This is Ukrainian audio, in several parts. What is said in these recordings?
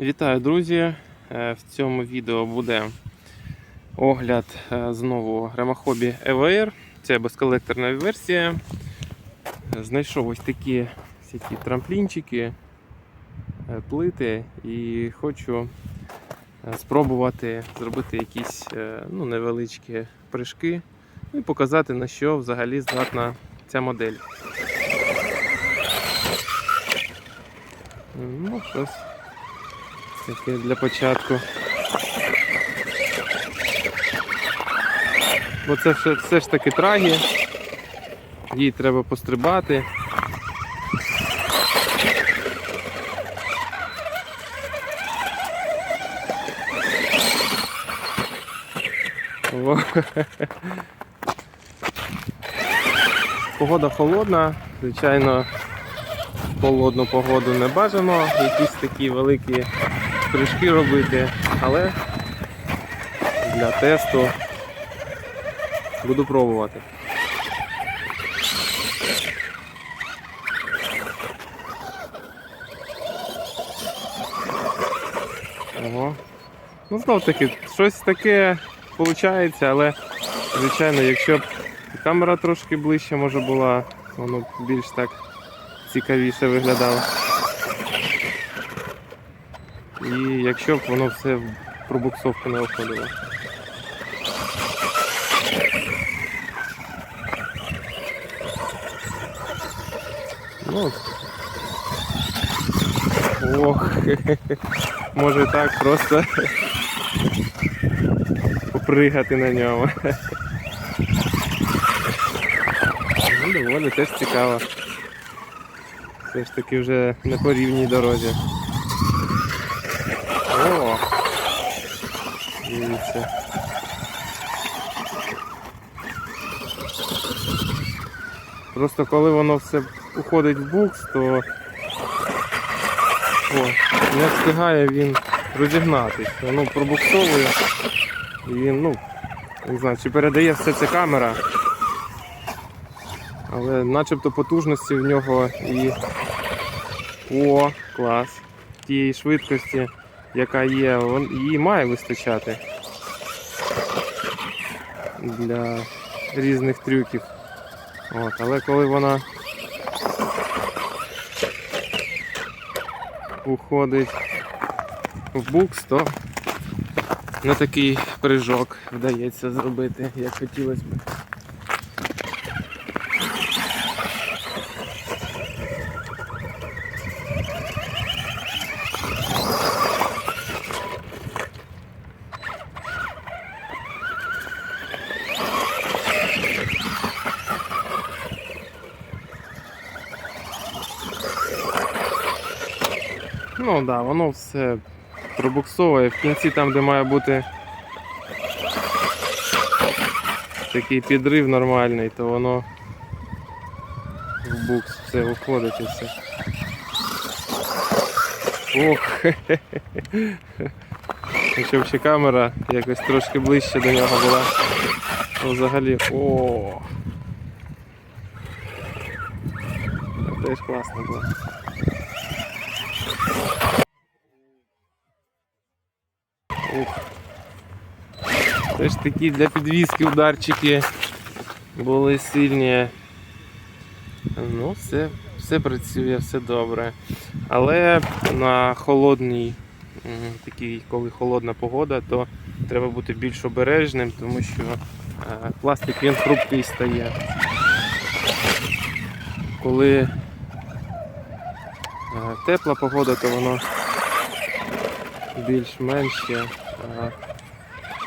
Вітаю, друзі! Е, В цьому відео буде огляд е, знову ремохобі EVR. Це безколекторна версія. Знайшов ось такі всякі трамплінчики, е, плити і хочу спробувати зробити якісь ну, невеличкі прыжки і показати на що взагалі здатна ця модель. Ну, щось таке для початку. Бо це все, все ж таки трагі. Їй треба пострибати. О. Погода холодна, звичайно, холодну погоду не бажано якісь такі великі прыжки робити, але для тесту буду пробувати. Ого. Ну, знов таки, щось таке виходить, але, звичайно, якщо б камера трошки ближче може була, воно б більш так цікавіше виглядало. І якщо б воно все в пробуксовку не виходило. Ну. Ох, може так просто попригати на ньому. Ну, доволі теж цікаво. Все ж таки вже не по рівній дорозі. О! Дивіться. Просто коли воно все уходить в букс, то о, не встигає він розігнатись. Воно пробуксовує і він, ну, не знаю, чи передає все це камера. Але начебто потужності в нього і. О, клас. Тієї швидкості яка є, її має вистачати для різних трюків. От, але коли вона уходить в букс, то не такий прыжок вдається зробити, як хотілося б. Ну так, да, воно все пробуксовує. В кінці там, де має бути такий підрив нормальний, то воно в букс все виходить і все. Ох, якщо б ще камера якось трошки ближче до нього була, то взагалі о. Теж класно було. Ух. Теж такі для підвіски ударчики були сильні. Ну, все, все працює, все добре. Але на холодній, такій, коли холодна погода, то треба бути більш обережним, тому що е, пластик він хрупкий стає. Коли тепла погода, то воно більш-менш ще а,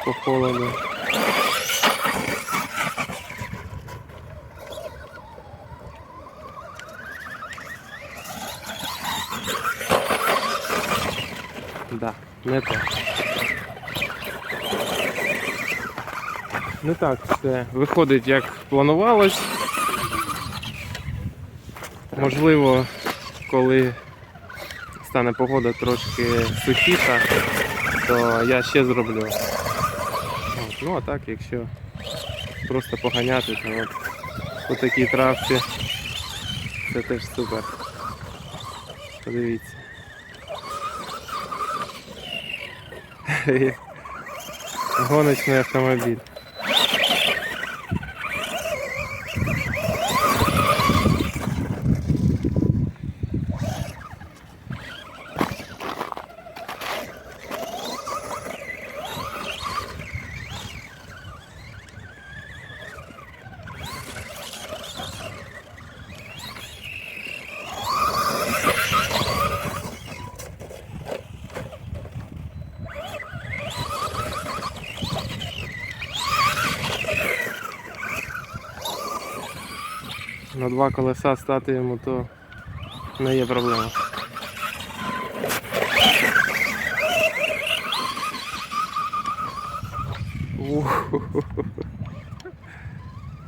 по холоду. Да, не так. Не так все виходить, як планувалось. Можливо, коли стане погода трошки сухіша, то я ще зроблю. От, ну а так, якщо просто поганяти, то от по такій травці це теж супер. Подивіться. гоночний автомобіль. Два колеса стати йому то не є проблема.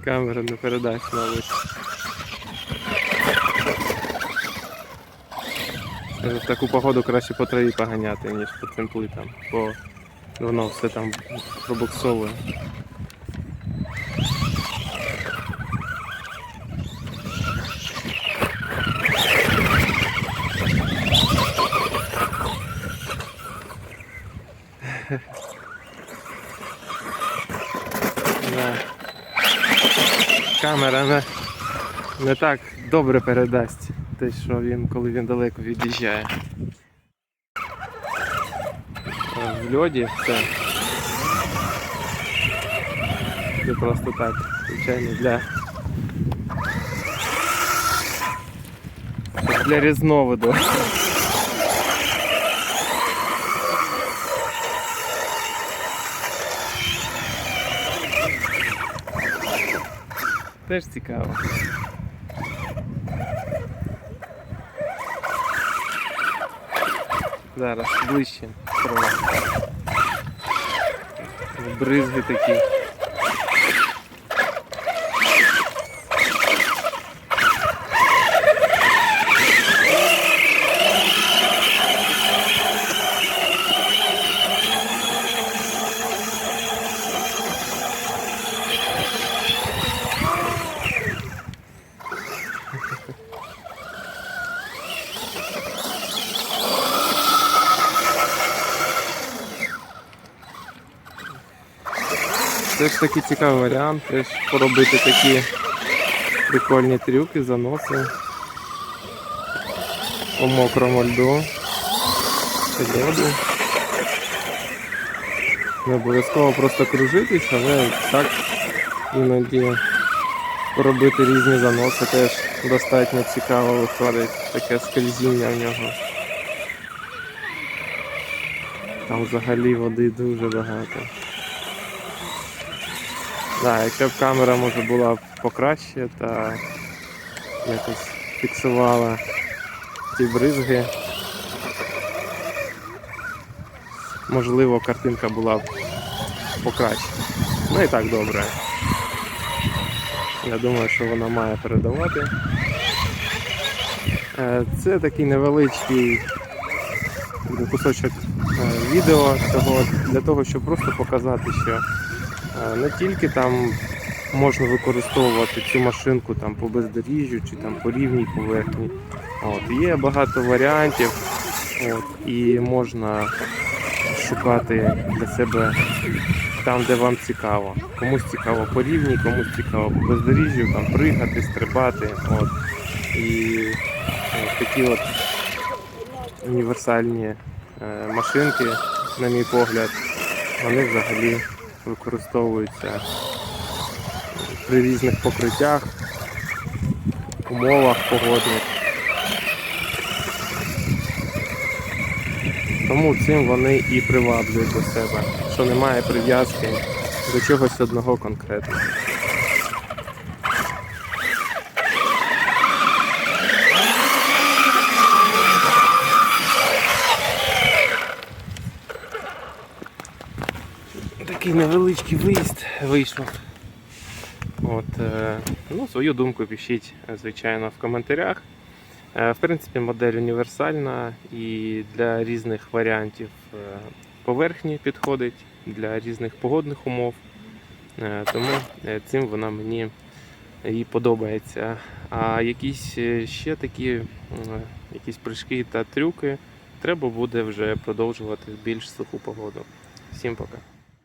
Камера не передасть, мабуть. В таку погоду краще по траві поганяти, ніж по цим плитам, бо воно все там пробуксовує. Да. Камера не, не так добре передасть те, що він, коли він далеко від'їжджає. В льоді все. Це просто так, звичайно, для. Для різновиду. Теж цікаво. Зараз ближче. Бризги такі. Це ж такий цікавий варіант, теж поробити такі прикольні трюки, заноси по мокрому льду, льоду. Не обов'язково просто кружитись, але так іноді поробити різні заноси теж достатньо цікаво виходить, таке скользіння в нього. Там взагалі води дуже багато. Да, якщо б камера може була покраще та якось фіксувала ті бризги. Можливо, картинка була б покраще. Ну і так добре. Я думаю, що вона має передавати. Е, Це такий невеличкий кусочок е, відео для того, щоб просто показати, що не тільки там можна використовувати цю машинку там по бездоріжжю чи там по рівній поверхні. От, є багато варіантів, от, і можна шукати для себе там, де вам цікаво. Комусь цікаво по рівній, комусь цікаво по бездоріжжю, там пригати, стрибати. От. І от такі от універсальні е, машинки, на мій погляд, вони взагалі використовуються при різних покриттях, умовах погодних. Тому цим вони і приваблюють до себе, що немає прив'язки до чогось одного конкретного. Такий невеличкий виїзд вийшов. От, е, ну, свою думку пишіть, е, звичайно, в коментарях. Е, В принципі, модель універсальна і для різних варіантів поверхні підходить, для різних погодних умов. Тому цим вона мені і подобається. А якісь ще такі якісь прыжки та трюки треба буде вже продовжувати в більш суху погоду. Всім пока.